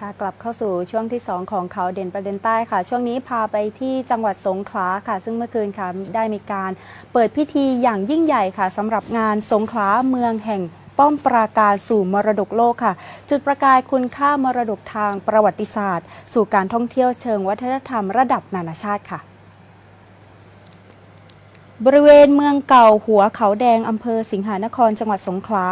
ค่ะกลับเข้าสู่ช่วงที่ 2 ของเขาเด่นประเด็นใต้ค่ะ ช่วงนี้พาไปที่จังหวัดสงขลาค่ะ ซึ่งเมื่อคืนค่ะได้มีการเปิดพิธีอย่างยิ่งใหญ่ค่ะสำหรับงานสงขลาเมืองแห่งป้อมปราการสู่มรดกโลกค่ะ จุดประกายคุณค่ามรดกทางประวัติศาสตร์ สู่การท่องเที่ยวเชิงวัฒนธรรมระดับนานาชาติค่ะ บริเวณเมืองเก่าหัวเขาแดง อำเภอสิงหานครจังหวัดสงขลา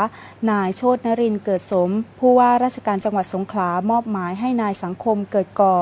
นายโชตนรินเกิดสม ผู้ว่าราชการจังหวัดสงขลามอบหมายให้นายสังคมเกิดก่อ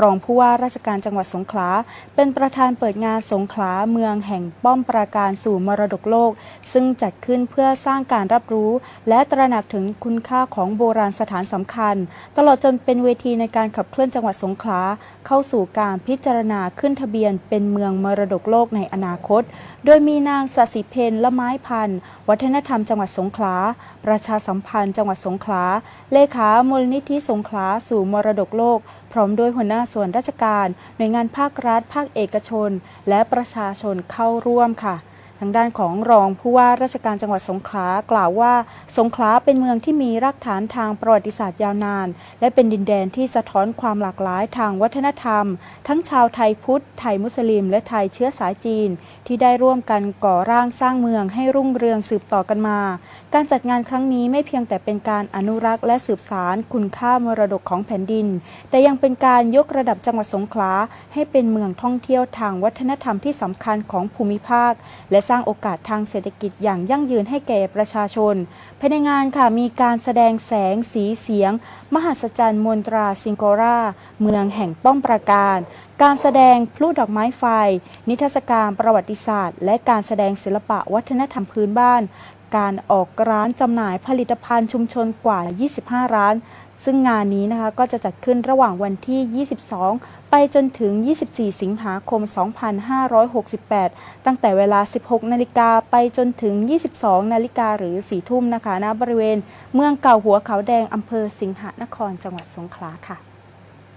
รองผู้ว่าราชการจังหวัดสงขลา เป็นประธานเปิดงานสงขลาเมืองแห่งป้อมปราการสู่มรดกโลก ซึ่งจัดขึ้นเพื่อสร้างการรับรู้ และตระหนักถึงคุณค่าของโบราณสถานสำคัญ ตลอดจนเป็นเวทีในการขับเคลื่อนจังหวัดสงขลาเข้าสู่การพิจารณาขึ้นทะเบียนเป็นเมืองมรดกโลกในอนาคตโดยมีนางสสิเพนละไม้พันธ์ วัฒนธรรมจังหวัดสงขลา ประชาสัมพันธ์จังหวัดสงขลา เลขามูลนิธิสงขลาสู่มรดกโลก พร้อมด้วยหัวหน้าส่วนราชการ หน่วยงานภาครัฐ ภาคเอกชน และประชาชนเข้าร่วมค่ะ ทางด้านของรองผู้ว่าราชการจังหวัดสงขลากล่าวว่า สงขลาเป็นเมืองที่มีรากฐานทางประวัติศาสตร์ยาวนาน และเป็นดินแดนที่สะท้อนความหลากหลายทางวัฒนธรรม ทั้งชาวไทยพุทธ ไทยมุสลิม และไทยเชื้อสายจีน ที่ได้ร่วมกันก่อร่างสร้างเมืองให้รุ่งเรืองสืบต่อกันมา การจัดงานครั้งนี้ไม่เพียงแต่เป็นการอนุรักษ์และสืบสารคุณค่ามรดกของแผ่นดิน แต่ยังเป็นการยกระดับจังหวัดสงขลาให้เป็นเมืองท่องเที่ยวทางวัฒนธรรมที่สำคัญของภูมิภาค และสร้างโอกาสทางเศรษฐกิจอย่างยั่งยืนให้แก่ประชาชน ภายในงานค่ะมีการแสดงแสงสีเสียง มหัศจรรย์มนตราซิงโกราเมืองแห่งป้อมปราการ การแสดงพลุดอกไม้ไฟ นิทรรศการประวัติศาสตร์ และการแสดงศิลปะวัฒนธรรมพื้นบ้าน การออกร้านจำหน่ายผลิตภัณฑ์ชุมชนกว่า 25 ร้าน ซึ่งงานนี้นะคะก็จะจัดขึ้นระหว่างวันที่ 22 ไปจนถึง 24 สิงหาคม 2568 ตั้งแต่เวลา 16 นาฬิกาไปจนถึง 22 นาฬิกาหรือ 4 ทุ่มนะคะณบริเวณ เมืองเก่าหัวเขาแดงอำเภอสิงหนครจังหวัดสงขลาค่ะ